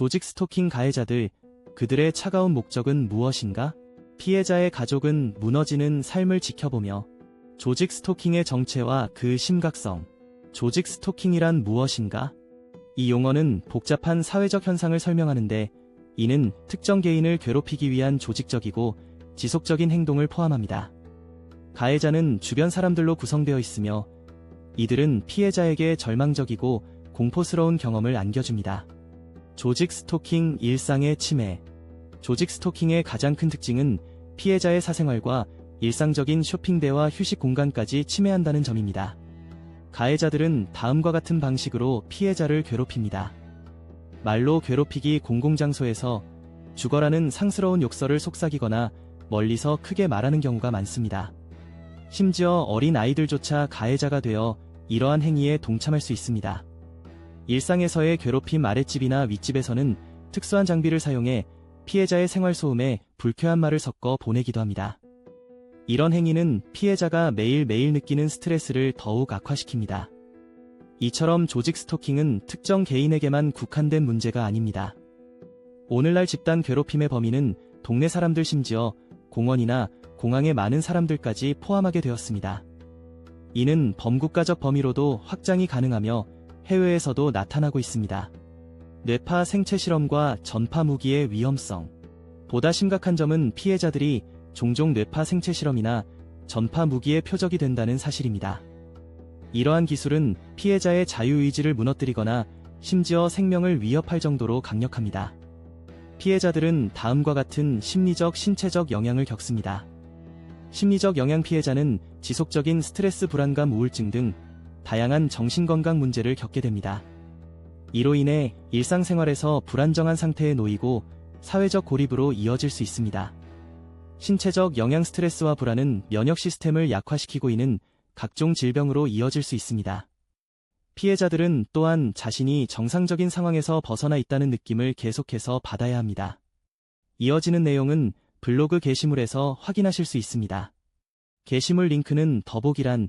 조직 스토킹 가해자들, 그들의 차가운 목적은 무엇인가? 피해자의 가족은 무너지는 삶을 지켜보며 조직 스토킹의 정체와 그 심각성, 조직 스토킹이란 무엇인가? 이 용어는 복잡한 사회적 현상을 설명하는데 이는 특정 개인을 괴롭히기 위한 조직적이고 지속적인 행동을 포함합니다. 가해자는 주변 사람들로 구성되어 있으며 이들은 피해자에게 절망적이고 공포스러운 경험을 안겨줍니다. 조직 스토킹 일상의 침해 조직 스토킹의 가장 큰 특징은 피해자의 사생활과 일상적인 쇼핑대와 휴식 공간까지 침해한다는 점입니다. 가해자들은 다음과 같은 방식으로 피해자를 괴롭힙니다. 말로 괴롭히기 공공장소에서 죽어라는 상스러운 욕설을 속삭이거나 멀리서 크게 말하는 경우가 많습니다. 심지어 어린 아이들조차 가해자가 되어 이러한 행위에 동참할 수 있습니다. 일상에서의 괴롭힘 아랫집이나 윗집에서는 특수한 장비를 사용해 피해자의 생활 소음에 불쾌한 말을 섞어 보내기도 합니다. 이런 행위는 피해자가 매일매일 느끼는 스트레스를 더욱 악화시킵니다. 이처럼 조직 스토킹은 특정 개인에게만 국한된 문제가 아닙니다. 오늘날 집단 괴롭힘의 범위는 동네 사람들 심지어 공원이나 공항의 많은 사람들까지 포함하게 되었습니다. 이는 범국가적 범위로도 확장이 가능하며 해외에서도 나타나고 있습니다. 뇌파 생체 실험과 전파 무기의 위험성. 보다 심각한 점은 피해자들이 종종 뇌파 생체 실험이나 전파 무기의 표적이 된다는 사실입니다. 이러한 기술은 피해자의 자유의지를 무너뜨리거나 심지어 생명을 위협할 정도로 강력합니다. 피해자들은 다음과 같은 심리적, 신체적 영향을 겪습니다. 심리적 영향 피해자는 지속적인 스트레스 불안감 우울증 등 다양한 정신건강 문제를 겪게 됩니다. 이로 인해 일상생활에서 불안정한 상태에 놓이고 사회적 고립으로 이어질 수 있습니다. 신체적 영양 스트레스와 불안은 면역 시스템을 약화시키고 있는 각종 질병으로 이어질 수 있습니다. 피해자들은 또한 자신이 정상적인 상황에서 벗어나 있다는 느낌을 계속해서 받아야 합니다. 이어지는 내용은 블로그 게시물에서 확인하실 수 있습니다. 게시물 링크는 더보기란